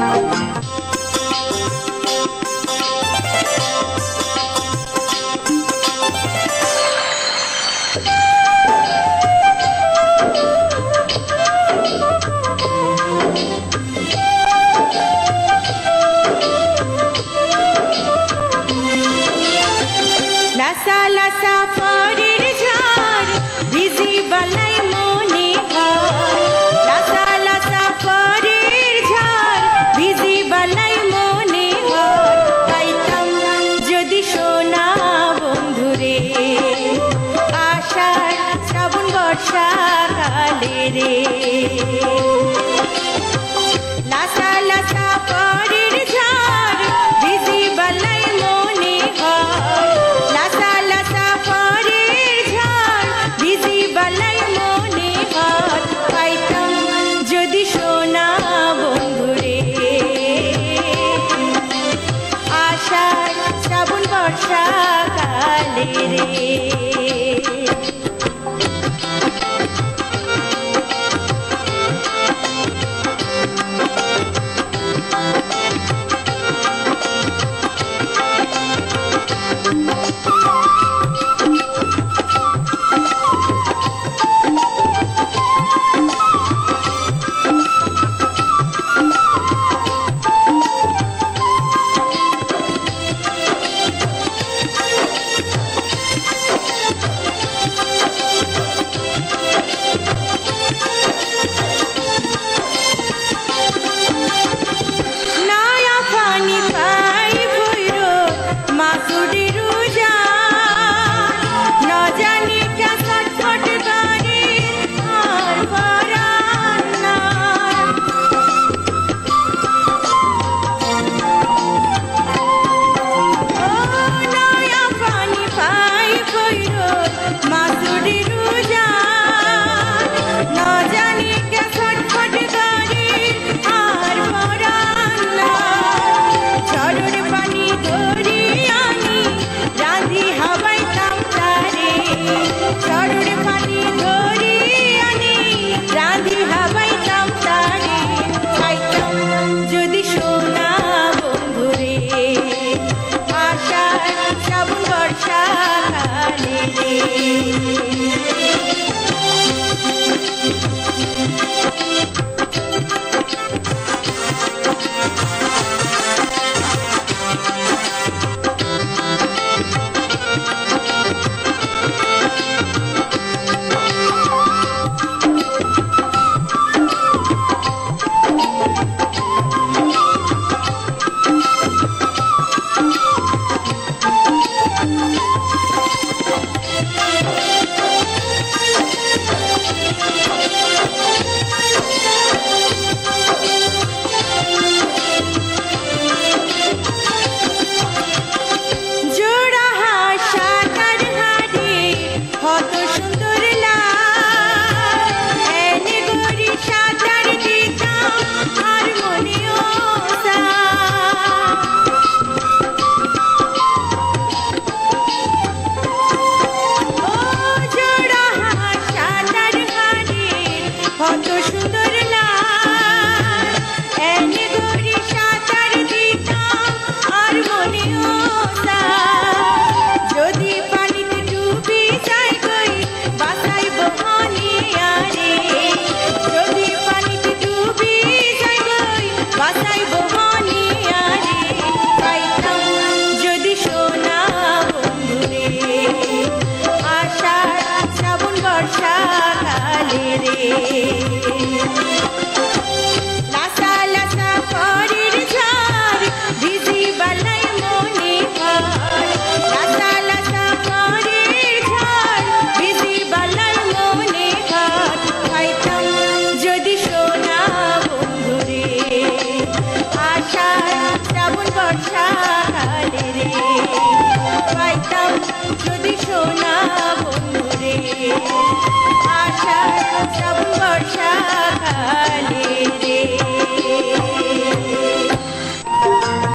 Thank you. রে। লাসা লাসা পরের ঝাড়, ভিজি বালাই মনে হয়। লাসা লাসা পরের ঝাড়, ভিজি বালাই মনে হয়। পাইতাম যদি সোনা বন্ধুরে আশার শ্রাবণ বর্ষা কালে রে। আশা শ্রাবণ বর্ষা কালে আশার সব বর্ষা কালে